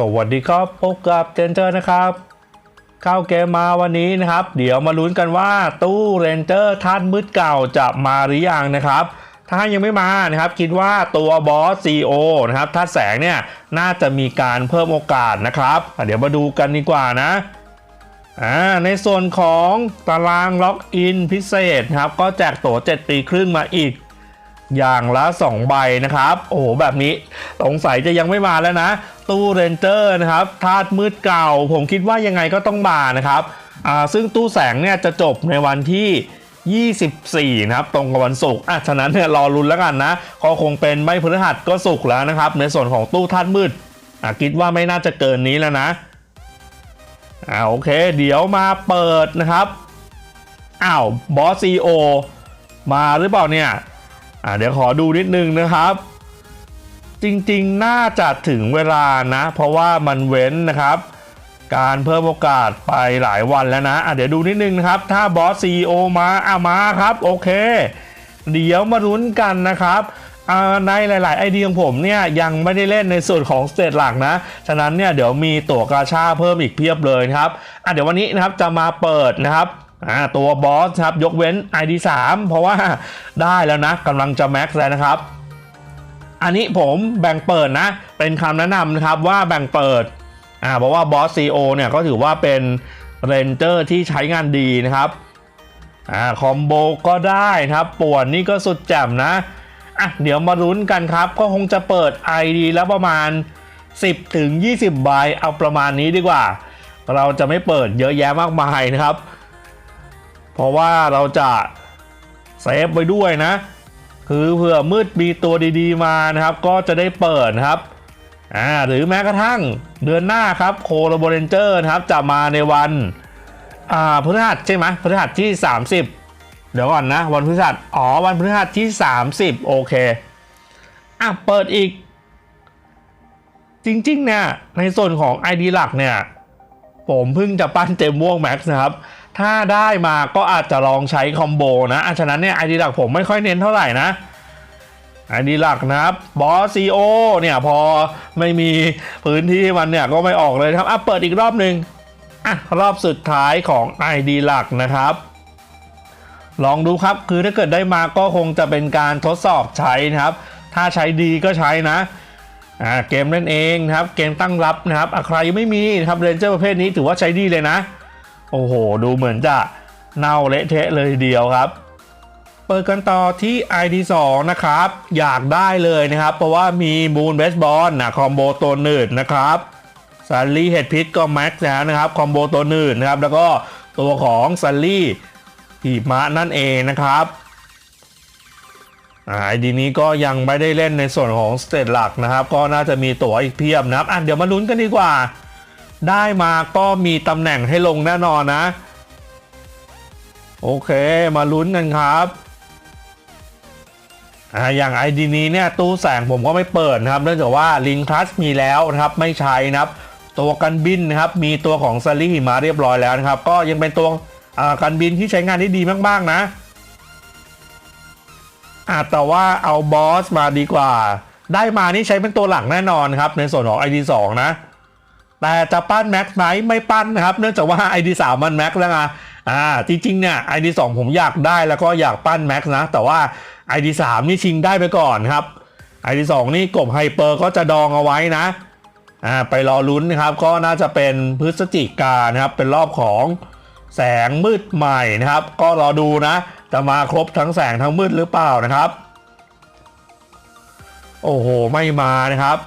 สวัสดีครับพบกับเจนเจอร์นะครับ เข้าเกมมาวันนี้นะครับ เดี๋ยวมาลุ้นกันว่าตู้เรนเจอร์ท่านมืดเก่าจะมาหรือยังนะครับ ถ้ายังไม่มานะครับ คิดว่าตัวบอสซีโอนะครับท่าแสงเนี่ยน่าจะมีการเพิ่มโอกาสนะครับ เดี๋ยวมาดูกันดีกว่านะอ่าในส่วนของตารางล็อกอินพิเศษครับ ก็แจกตั๋ว7 ปีครึ่งมาอีก อย่างละ 2 ใบนะครับ โอ้โห แบบนี้สงสัยจะยังไม่มาแล้วนะ ตู้เรนเจอร์นะครับธาตุมืดเก่า ผมคิดว่ายังไงก็ต้องมานะครับอ่าซึ่งตู้แสงเนี่ยจะจบในวันที่24 นะครับ ตรงกับวันศุกร์อะฉะนั้นเนี่ยรอรุนแล้วกันนะ ก็คงเป็นไม่พฤหัสก็ศุกร์แล้วนะครับ ในส่วนของตู้ธาตุมืดอะคิดว่าไม่น่าจะเกินนี้แล้วนะอ่าโอเค เดี๋ยวมาเปิดนะครับอ้าวบอสซีโอมาหรือเปล่าเนี่ย อ่าเดี๋ยวขอดูนิดนึงนะครับ จริงๆ น่าจะถึงเวลานะ เพราะว่ามันเว้นนะครับ การเพิ่มโอกาสไปหลายวันแล้วนะอะเดี๋ยวดูนิดนึงนะครับ ถ้าบอสซีโอมาอะมาครับ โอเค เดี๋ยวมารุ้นกันนะครับในหลาย ๆ ไอเดียของผมเนี่ยยังไม่ได้เล่นในส่วนของสเตจหลักนะ ฉะนั้นเนี่ยเดี๋ยวมีตั๋วกาชาเพิ่มอีกเพียบเลยครับอะเดี๋ยววันนี้นะครับจะมาเปิดนะครับ อ่าตัวบอสครับยกเว้น ID 3 เพราะว่าได้แล้วนะกำลังจะแม็กซ์แล้วนะครับ อันนี้ผมแบ่งเปิดนะ เป็นคำแนะนำนะครับว่าแบ่งเปิดอ่าเพราะว่าบอสซีโอเนี่ยก็ถือว่าเป็นเรนเจอร์ที่ใช้งานดีนะครับอ่าคอมโบก็ได้นะครับป่วนนี่ก็สุดแจ่มนะอะเดี๋ยวมาลุ้นกันครับ ก็คงจะเปิด ID แล้วประมาณ10ถึง20ใบเอาประมาณนี้ดีกว่า เราจะไม่เปิดเยอะแยะมากมายนะครับ เพราะว่าเราจะเซฟไว้ด้วยนะ คือเผื่อมืดมีตัวดีๆมานะครับ ก็จะได้เปิดครับอ่าหรือแม้กระทั่งเดือนหน้าครับโคโลโบเรนเจอร์นะครับจะมาในวันอ่าพฤหัสใช่ไหมพฤหัสที่ 30 เดี๋ยวก่อนนะ วันพฤหัสอ๋อวันพฤหัสที่ 30 โอเคอะเปิดอีก จริงๆเนี่ยในส่วนของ ID หลักเนี่ย ผมเพิ่งจะปั้นเจมม่วงแม็กซ์นะครับ ถ้าได้มาก็อาจจะลองใช้คอมโบนะอะฉะนั้นเนี่ยไอดีหลักผมไม่ค่อยเน้นเท่าไหร่นะไอดีหลักนะครับบอสซีโอเนี่ยพอไม่มีพื้นที่มันเนี่ยก็ไม่ออกเลยครับอะเปิดอีกรอบหนึ่งอะรอบสุดท้ายของ ID หลักนะครับ ลองดูครับคือถ้าเกิดได้มาก็คงจะเป็นการทดสอบใช้นะครับ ถ้าใช้ดีก็ใช้นะอ่าเกมนั่นเองนะครับ เกมตั้งรับนะครับอะใครยังไม่มีนะครับเรนเจอร์ประเภทนี้ถือว่าใช้ดีเลยนะ อ้โห ดูเหมือนจะเน่าเละเทะเลยเดียวครับ เปิดกันต่อที่ ID 2 นะครับ อยากได้เลยนะครับ เพราะว่ามีมูนเบสบอลนะคอมโบตัวหนืดนะครับซันลี่เฮดพิทก็แม็กซ์แล้วนะครับคอมโบตัวหนืดนะครับ แล้วก็ตัวของซันลี่หีบม้านั่นเองนะครับไอดีนี้ก็ยังไม่ได้เล่นในส่วนของสเตจหลักนะครับ ก็น่าจะมีตั๋วอีกเพียบนะครับอะเดี๋ยวมาลุ้นกันดีกว่า ได้มาก็มีตำแหน่งให้ลงแน่นอนนะ โอเคมาลุ้นกันครับอ่าอย่าง ID นี้เนี่ยตู้แสงผมก็ไม่เปิดนะครับ เนื่องจากว่าลิงทัสมีแล้วนะครับไม่ใช้นะครับ ตัวกันบินนะครับ มีตัวของซารี่มาเรียบร้อยแล้วนะครับ ก็ยังเป็นตัวอ่ากันบินที่ใช้งานได้ดีมาก ๆ นะอ่าแต่ว่าเอาบอสมาดีกว่า ได้มานี่ใช้เป็นตัวหลักแน่นอนครับ ในส่วนของ ID 2 นะ แต่จะปั้นแม็กไหมไม่ปั้นนะครับ เนื่องจากว่า ID 3 มันแม็กแล้วไงอ่าจริงๆเนี่ย ID 2 ผมอยากได้แล้วก็อยากปั้นแม็กนะ แต่ว่า ID 3 นี่ชิงได้ไปก่อนครับ ID 2 นี่กบไฮเปอร์ก็จะดองเอาไว้นะอ่าไปรอลุ้นนะครับ ก็น่าจะเป็นพฤศจิกานะครับ เป็นรอบของแสงมืดใหม่นะครับ ก็รอดูนะจะมาครบทั้งแสงทั้งมืดหรือเปล่านะครับ โอ้โห ไม่มานะครับ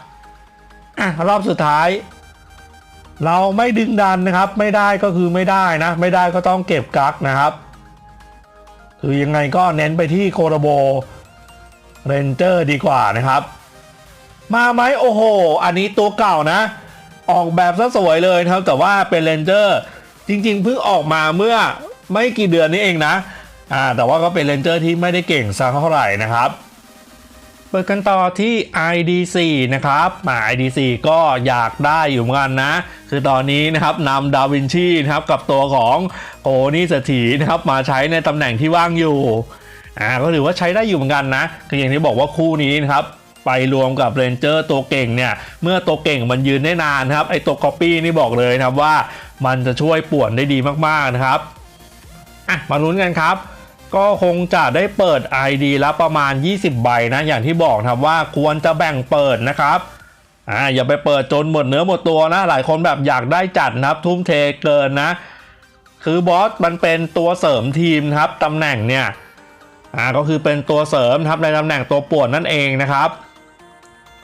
อะรอบสุดท้าย เราไม่ดึงดันนะครับ ไม่ได้ก็คือไม่ได้นะ ไม่ได้ก็ต้องเก็บกักนะครับ คือยังไงก็เน้นไปที่โคโรโบเรนเจอร์ดีกว่านะครับ มาไหมโอ้โห อันนี้ตัวเก่านะ ออกแบบซะสวยเลยครับ แต่ว่าเป็นเรนเจอร์จริงๆเพิ่งออกมาเมื่อไม่กี่เดือนนี้เองนะอ่าแต่ว่าก็เป็นเรนเจอร์ที่ไม่ได้เก่งสักเท่าไหร่นะครับ เปิดกันต่อที่ ID4 นะครับมา ID4 ก็อยากได้อยู่เหมือนกันนะ คือตอนนี้นะครับนำดาวินชีนะครับกับตัวของโอนี่เศรษฐีนะครับมาใช้ในตำแหน่งที่ว่างอยู่อ่าก็ถือว่าใช้ได้อยู่เหมือนกันนะ คืออย่างที่บอกว่าคู่นี้นะครับไปรวมกับเรนเจอร์ตัวเก่งเนี่ย เมื่อตัวเก่งมันยืนได้นานครับ ไอตัว Copy นี่บอกเลยนะครับว่ามันจะช่วยป่วนได้ดีมากๆนะครับอะมาลุ้นกันครับ ก็คงจะได้เปิด ID ละประมาณ 20 ใบนะ อย่างที่บอกนะครับว่าควรจะแบ่งเปิดนะครับอ่าอย่าไปเปิดจนหมดเนื้อหมดตัวนะ หลายคนแบบอยากได้จัดนะครับ ทุ่มเทเกินนะ คือบอสมันเป็นตัวเสริมทีมครับตำแหน่งเนี่ยอ่าก็คือเป็นตัวเสริมครับในตำแหน่งตัวป่วนนั่นเองนะครับ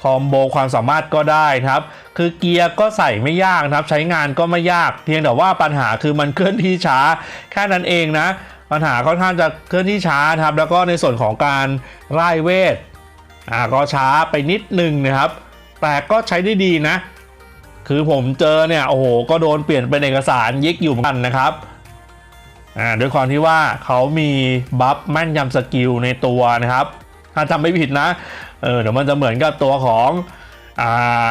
คอมโบความสามารถก็ได้ครับ คือเกียร์ก็ใส่ไม่ยากครับ ใช้งานก็ไม่ยาก เพียงแต่ว่าปัญหาคือมันเคลื่อนที่ช้า แค่นั้นเองนะ ปัญหาค่อนข้างจะเคลื่อนที่ช้าครับแล้วก็ในส่วนของการไล่เวทอ่าก็ช้าไปนิดนึงนะครับ แต่ก็ใช้ได้ดีนะ คือผมเจอเนี่ยโอ้โหก็โดนเปลี่ยนเป็นเอกสารยิกอยู่เหมือนกันนะครับอ่าด้วยความที่ว่าเขามีบัฟแม่นยำสกิลในตัวนะครับ ถ้าจำไม่ผิดนะเออเดี๋ยวมันจะเหมือนกับตัวของอ่า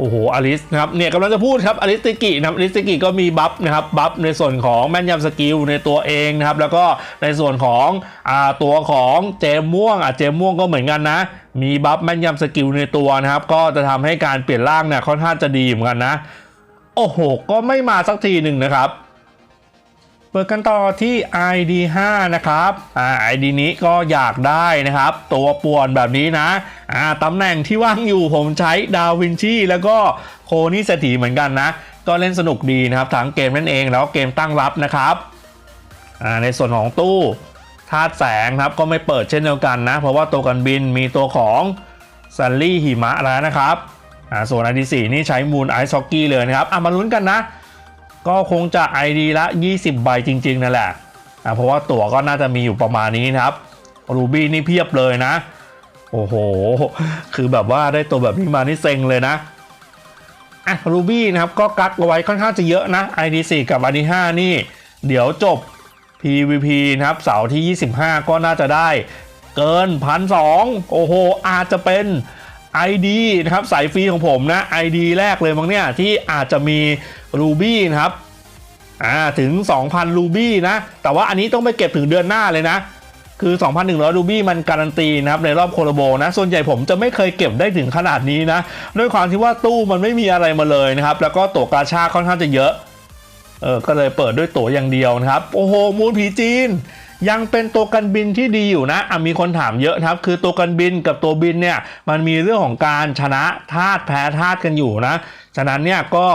โอ้โหอลิสนะครับเนี่ยกำลังจะพูดครับอลิสติกินะครับอลิสติกิก็มีบัฟนะครับบัฟในส่วนของแม่นยำสกิลในตัวเองนะครับแล้วก็ในส่วนของอ่าตัวของเจมม่วงอะเจมม่วงก็เหมือนกันนะ มีบัฟแม่นยำสกิลในตัวนะครับก็จะทำให้การเปลี่ยนร่างเนี่ยค่อนข้างจะดีเหมือนกันนะ โอ้โห ก็ไม่มาสักทีหนึ่งนะครับ เปิดกันต่อที่ ID 5นะครับอ่า ID นี้ก็อยากได้นะครับ ตัวป่วนแบบนี้นะอ่าตำแหน่งที่ว่างอยู่ผมใช้ดาวินชีแล้วก็โคนี่เศรษฐีเหมือนกันนะ ก็เล่นสนุกดีนะครับทั้งเกมนั่นเองแล้วก็เกมตั้งรับนะครับอ่าในส่วนของตู้ธาตุแสงครับก็ไม่เปิดเช่นเดียวกันนะ เพราะว่าตัวกันบินมีตัวของซันลี่หิมะแล้วนะครับอ่าส่วน ID 4นี่ใช้มูนไอซ์ฮอกกี้เลยนะครับอะมาลุ้นกันนะ ก็คงจะ ID ละ 20 ใบจริงๆนั่นแหละอะเพราะว่าตั๋วก็น่าจะมีอยู่ประมาณนี้นะครับรูบี้นี่เพียบเลยนะ โอ้โห คือแบบว่าได้ตัวแบบนี้มานี่เซ็งเลยนะอะรูบี้นะครับก็กักเอาไว้ค่อนข้างจะเยอะนะ ID 4กับ ID 5นี่ เดี๋ยวจบ PVP นะครับเสาร์ที่ 25 ก็น่าจะได้เกินพันสโอ้โห อาจจะเป็น ID นะครับสายฟรีของผมนะ ID แรกเลยมั้งเนี่ยที่อาจจะมี Ruby นะครับอ่าถึง 2,000 รูบี้นะ แต่ว่าอันนี้ต้องไปเก็บถึงเดือนหน้าเลยนะ คือ 2,100 รูบี้มันการันตีนะครับในรอบโคโลโบนะ ส่วนใหญ่ผมจะไม่เคยเก็บได้ถึงขนาดนี้นะ ด้วยความที่ว่าตู้มันไม่มีอะไรมาเลยนะครับ แล้วก็ตั๋วกาชาค่อนข้างจะเยอะ เออ ก็เลยเปิดด้วยตั๋วอย่างเดียวนะครับ โอ้โห มูลผีจีน ยังเป็นตัวกันบินที่ดีอยู่นะอะมีคนถามเยอะครับ คือตัวกันบินกับตัวบินเนี่ยมันมีเรื่องของการชนะธาตุแพ้ธาตุกันอยู่นะฉะนั้นเนี่ยก็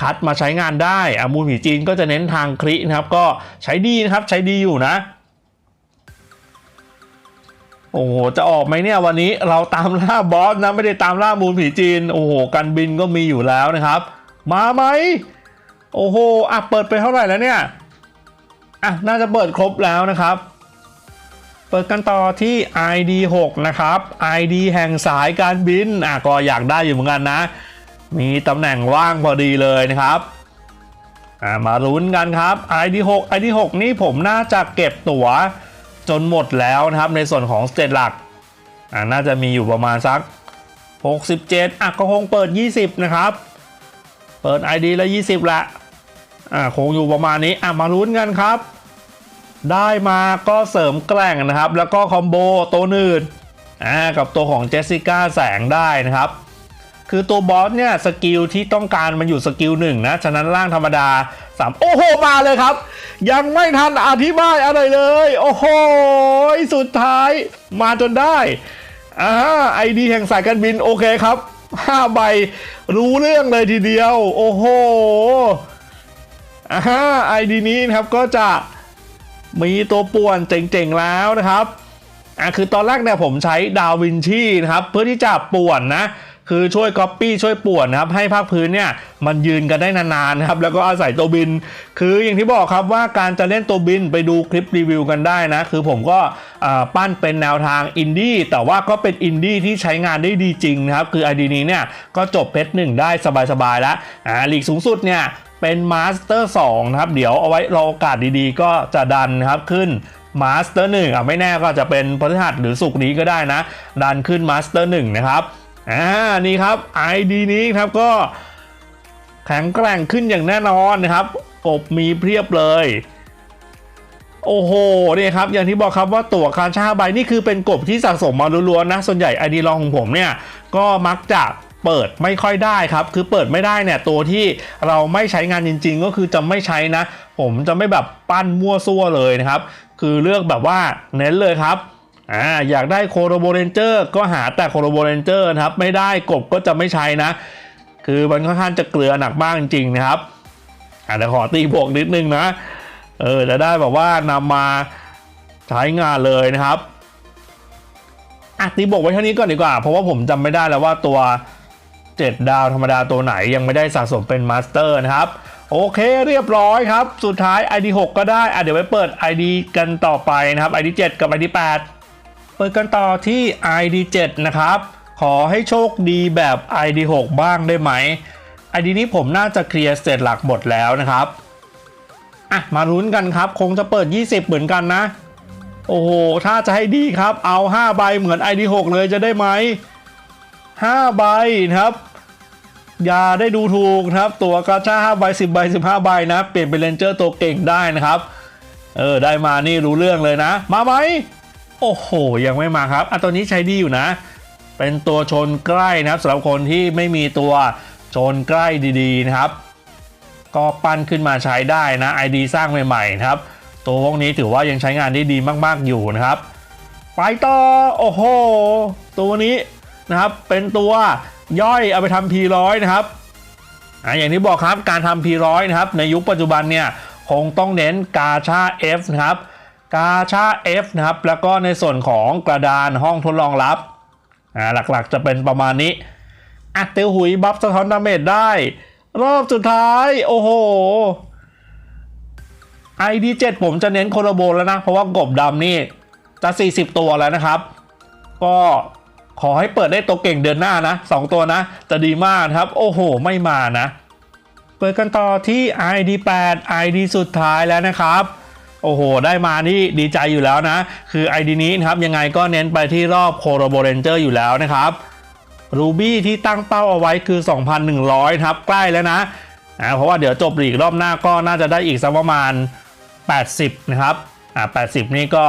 คัดมาใช้งานได้อะมูลผีจีนก็จะเน้นทางคลินะครับ ก็ใช้ดีนะครับใช้ดีอยู่นะโอ้โห จะออกไหมเนี่ยวันนี้เราตามล่าบอสนะ ไม่ได้ตามล่ามูลผีจีน โอ้โห กันบินก็มีอยู่แล้วนะครับ มาไหม โอ้โห อะ เปิดไปเท่าไหร่แล้วเนี่ย อะน่าจะเปิดครบแล้วนะครับ เปิดกันต่อที่ ID 6 นะครับ ID แห่งสายการบินอะก็อยากได้อยู่เหมือนกันนะ มีตำแหน่งว่างพอดีเลยนะครับอะมาลุ้นกันครับ ID 6 ID 6 นี่ผมน่าจะเก็บตั๋วจนหมดแล้วนะครับในส่วนของสเตจหลักอะน่าจะมีอยู่ประมาณสัก 67อะก็คงเปิด 20 นะครับ เปิด ID ล้ว20ละ อ่าคงอยู่ประมาณนี้อะมาลุ้นกันครับ ได้มาก็เสริมแกล้งนะครับ แล้วก็คอมโบตัวอื่นอ่ากับตัวของเจสสิก้าแสงได้นะครับ คือตัวบอสเนี่ยสกิลที่ต้องการมันอยู่สกิลหนึ่งนะ ฉะนั้นร่างธรรมดาสามโอ้โห มาเลยครับ ยังไม่ทันอธิบายอะไรเลย โอ้โห สุดท้ายมาจนได้อ่าไอดีแห่งสายการบินโอเคครับห้าใบรู้เรื่องเลยทีเดียว โอ้โห อ่าไอดีนี้นะครับก็จะมีตัวป่วนเจ๋งๆแล้วนะครับอ่าคือตอนแรกเนี่ยผมใช้ดาวินชีนะครับเพื่อที่จะป่วนนะคือช่วยก๊อปปี้ช่วยป่วนนะครับ ให้ภาคพื้นเนี่ยมันยืนกันได้นานๆนะครับ แล้วก็อาศัยตัวบิน คืออย่างที่บอกครับว่าการจะเล่นตัวบินไปดูคลิปรีวิวกันได้นะ คือผมก็ปั้นเป็นแนวทางอินดี้แต่ว่าก็เป็นอินดี้ที่ใช้งานได้ดีจริงนะครับ คือไอดีนี้เนี่ยก็จบเพชรหนึ่งได้สบายๆแล้วอ่าลีกสูงสุดเนี่ย เป็นมาสเตอร์2นะครับ เดี๋ยวเอาไว้รอโอกาสดีๆ ก็จะดันนะครับขึ้นมาสเตอร์หนึ่งอะไม่แน่ก็จะเป็นพฤหัสหรือสุกนี้ก็ได้นะ ดันขึ้นมาสเตอร์หนึ่งนะครับอ่านี่ครับ ID นี้ครับก็แข็งแกร่งขึ้นอย่างแน่นอนนะครับอบมีเพียบเลย โอ้โหนี่ครับอย่างที่บอกครับว่าตั๋วคาชาใบนี่คือเป็นกบที่สะสมมาล้วนๆนะ ส่วนใหญ่ไอดีลองของผมเนี่ย ก็มักจะ เปิดไม่ค่อยได้ครับ คือเปิดไม่ได้เนี่ยตัวที่เราไม่ใช้งานจริง ๆ ก็คือจะไม่ใช้นะ ผมจะไม่แบบปั้นมั่วซั่วเลยนะครับ คือเลือกแบบว่าเน้นเลยครับอ่าอยากได้โคโรโบเรนเจอร์ก็หาแต่โคโรโบเรนเจอร์นะครับ ไม่ได้กบก็จะไม่ใช้นะ คือมันค่อนข้างจะเกลือหนักมากจริงๆนะครับอาเดี๋ยวขอตีบวกนิดนึงนะเออจะได้แบบว่านำมาใช้งานเลยนะครับอะตีบวกไว้เท่านี้ก่อนดีกว่า เพราะว่าผมจำไม่ได้แล้วว่าตัว 7 ดาวธรรมดาตัวไหนยังไม่ได้สะสมเป็นมาสเตอร์นะครับ โอเคเรียบร้อยครับ สุดท้าย ID 6 ก็ได้อะเดี๋ยวไปเปิด ID กันต่อไปนะครับ ID 7 กับ ID 8 เปิดกันต่อที่ ID 7 นะครับ ขอให้โชคดีแบบ ID 6 บ้างได้ไหม ID นี้ผมน่าจะเคลียร์เสร็จหลักหมดแล้วนะครับอะมาลุ้นกันครับ คงจะเปิด 20 เหมือนกันนะ โอ้โห ถ้าจะให้ดีครับ เอา 5 ใบเหมือน ID 6 เลยจะได้ไหม 5 ใบนะครับอย่าได้ดูถูกนะครับ ตัวกาชา5ใบ10ใบ15 ใบนะ เปลี่ยนเป็นเลนเจอร์ตัวเก่งได้นะครับ เออ ได้มานี่รู้เรื่องเลยนะ มาไหม โอ้โห ยังไม่มาครับอะตัวนี้ใช้ดีอยู่นะ เป็นตัวชนใกล้นะครับสำหรับคนที่ไม่มีตัวชนใกล้ดีๆนะครับ ก็ปั้นขึ้นมาใช้ได้นะ ID สร้างใหม่ๆนะครับ ตัวพวกนี้ถือว่ายังใช้งานได้ดีมากๆอยู่นะครับ ไปต่อ โอ้โห ตัวนี้ นะครับ เป็นตัวย่อยเอาไปทำ P100 นะครับอะอย่างที่บอกครับการทำ P100 นะครับ ในยุคปัจจุบันเนี่ยคงต้องเน้นกาชา F นะครับ กาชา F นะครับ แล้วก็ในส่วนของกระดานห้องทดลองลับอ่าหลักๆจะเป็นประมาณนี้อะเตียวหุยบัฟสะท้อนดาเมจได้ รอบสุดท้าย โอ้โห ID 7 ผมจะเน้นโคโลโบแล้วนะ เพราะว่ากบดำนี่จะ 40 ตัวแล้วนะครับ ก็ ขอให้เปิดได้ตัวเก่งเดือนหน้านะ 2 ตัวนะ จะดีมากครับ โอ้โห ไม่มานะ เปิดกันต่อที่ ID 8 ID สุดท้ายแล้วนะครับโอ้โห ได้มานี่ดีใจอยู่แล้วนะ คือ ID นี้นะครับ ยังไงก็เน้นไปที่รอบโคโรโบเรนเจอร์อยู่แล้วนะครับรูบี้ที่ตั้งเป้าเอาไว้คือ 2,100ครับ ใกล้แล้วนะอ่าเพราะว่าเดี๋ยวจบหลีกรอบหน้าก็น่าจะได้อีกสักประมาณ 80 นะครับอ่า80 นี่ก็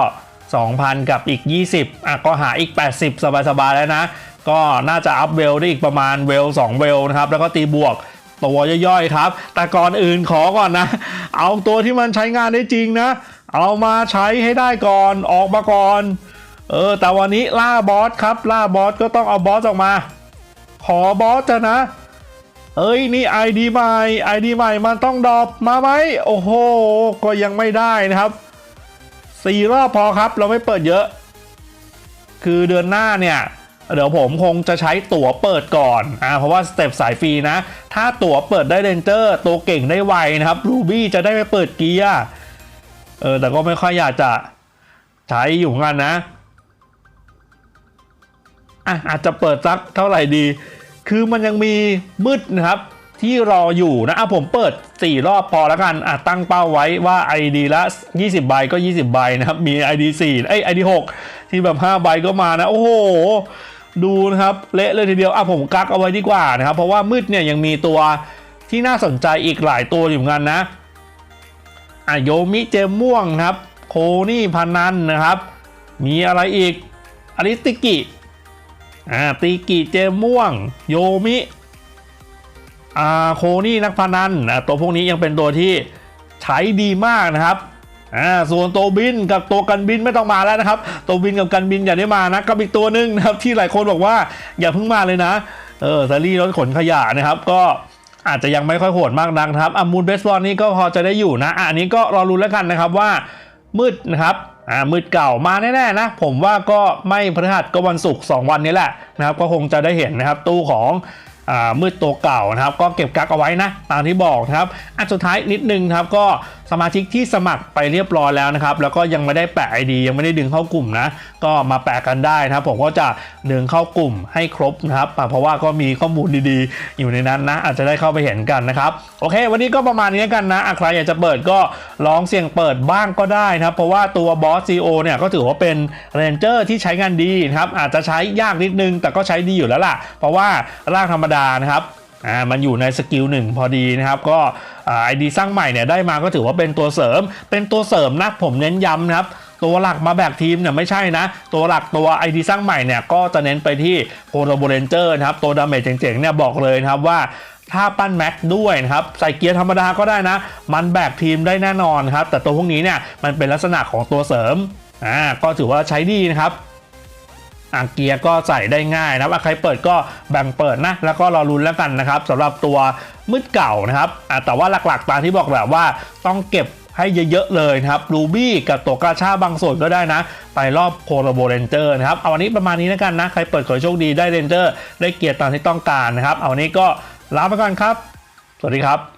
2,000 กับอีก 20อะก็หาอีก 80 สบายๆแล้วนะ ก็น่าจะอัพเวลได้อีกประมาณเวล2เวลนะครับ แล้วก็ตีบวกตัวย่อยๆครับ แต่ก่อนอื่นขอก่อนนะ เอาตัวที่มันใช้งานได้จริงนะ เอามาใช้ให้ได้ก่อนออกมาก่อน เออ แต่วันนี้ล่าบอสครับ ล่าบอสก็ต้องเอาบอสออกมา ขอบอสจะนะ เอ้ยนี่ ID ใหม่ ID ใหม่มันต้องดรอปมาไหมโอ้โห ก็ยังไม่ได้นะครับ สี่รอบพอครับ เราไม่เปิดเยอะ คือเดือนหน้าเนี่ย เดี๋ยวผมคงจะใช้ตั๋วเปิดก่อนอ่าเพราะว่าสเต็ปสายฟรีนะ ถ้าตั๋วเปิดได้เรนเจอร์ตัวเก่งได้ไวนะครับรูบี้จะได้ไปเปิดเกียร์เออแต่ก็ไม่ค่อยอยากจะใช้อยู่เหมือนกันนะอะอาจจะเปิดสักเท่าไหร่ดี คือมันยังมีมืดนะครับ ที่รออยู่นะอะผมเปิด 4 รอบพอแล้วกันอะตั้งเป้าไว้ว่า ID ละ 20 ใบก็ 20 ใบนะครับ มี ID 4เอ้ย ID 6 ที่แบบ 5 ใบก็มานะ โอ้โห ดูนะครับเละเลยทีเดียวอะผมกักเอาไว้ดีกว่านะครับ เพราะว่ามืดเนี่ยยังมีตัวที่น่าสนใจอีกหลายตัวอยู่เหมือนกันนะอะโยมิเจมม่วงครับ โคนี่พันนันนะครับ มีอะไรอีกอริสติกิอ่าตีกีเจมม่วง โยมิ โคนี่นักพนันตัวพวกนี้ยังเป็นตัวที่ใช้ดีมากนะครับส่วนตัวบินกับตัวกันบินไม่ต้องมาแล้วนะครับ ตัวบินกับกันบินอย่าได้มานะกับอีกตัวหนึงนะครับที่หลายคนบอกว่าอย่าเพิ่งมาเลยนะ เออซารีรถขนขยะนะครับ ก็อาจจะยังไม่ค่อยโหดมากนักครับอามูลเบสบอลนี่ก็พอจะได้อยู่นะอันนี้ก็รอรุ้นแล้วกันนะครับว่ามืดนะครับอ่ามืดเก่ามาแน่ๆนะ ผมว่าก็ไม่พฤหัสก็วันศุกร์2วันนี้แหละนะครับ ก็คงจะได้เห็นนะครับ ตู้ของ มืดตัวเก่านะครับ ก็เก็บกักเอาไว้นะตามที่บอกนะครับอันสุดท้ายนิดนึงครับก็สมาชิกที่สมัครไปเรียบร้อยแล้วนะครับแล้วก็ยังไม่ได้แปะ ID ยังไม่ได้ดึงเข้ากลุ่มนะก็มาแปะกันได้นะครับผมก็จะดึงเข้ากลุ่มให้ครบนะครับเพราะว่าก็มีข้อมูลดีๆ อยู่ในนั้นนะอาจจะได้เข้าไปเห็นกันนะครับโอเค วันนี้ก็ประมาณนี้กันนะอะใครอยากจะเปิดก็ลองเสี่ยงเปิดบ้างก็ได้นะครับเพราะว่าตัวบอสซีโอเนี่ยก็ถือว่าเป็นเรนเจอร์ที่ใช้งานดีนะครับอาจจะใช้ยากนิดนึงแต่ก็ใช้ดีอยู่แล้วล่ะ เพราะว่าร่างธรรมดานะครับ อ่ามันอยู่ในสกิลหนึ่งพอดีนะครับ ก็ไอดีสร้างใหม่เนี่ยได้มาก็ถือว่าเป็นตัวเสริม เป็นตัวเสริมนะผมเน้นย้ำนะครับตัวหลักมาแบกทีมเนี่ยไม่ใช่นะ ตัวหลักตัวไอดีสร้างใหม่เนี่ยก็จะเน้นไปที่โคโรโบเรนเจอร์นะครับ ตัวดาเมจเจ๋งๆเนี่ยบอกเลยนะครับว่าถ้าปั้นแม็กด้วยนะครับใส่เกียร์ธรรมดาก็ได้นะ มันแบกทีมได้แน่นอนครับ แต่ตัวพวกนี้เนี่ยมันเป็นลักษณะของตัวเสริมอ่าก็ถือว่าใช้ดีนะครับ อ่างเกียร์ก็ใส่ได้ง่ายนะครับอะใครเปิดก็แบ่งเปิดนะ แล้วก็รอลุ้นแล้วกันนะครับสำหรับตัวมืดเก่านะครับแต่ว่าหลักๆตามที่บอกแบบว่าต้องเก็บให้เยอะๆเลยนะครับรูบี้กับตัวกาชาบางส่วนก็ได้นะ ไปรอบโคโรโบเรนเจอร์นะครับ เอาวันนี้ประมาณนี้แล้วกันนะ ใครเปิดขอโชคดีได้เรนเจอร์ ได้เกียร์ตามที่ต้องการนะครับ เอาวันนี้ก็ลาไปก่อนครับ สวัสดีครับ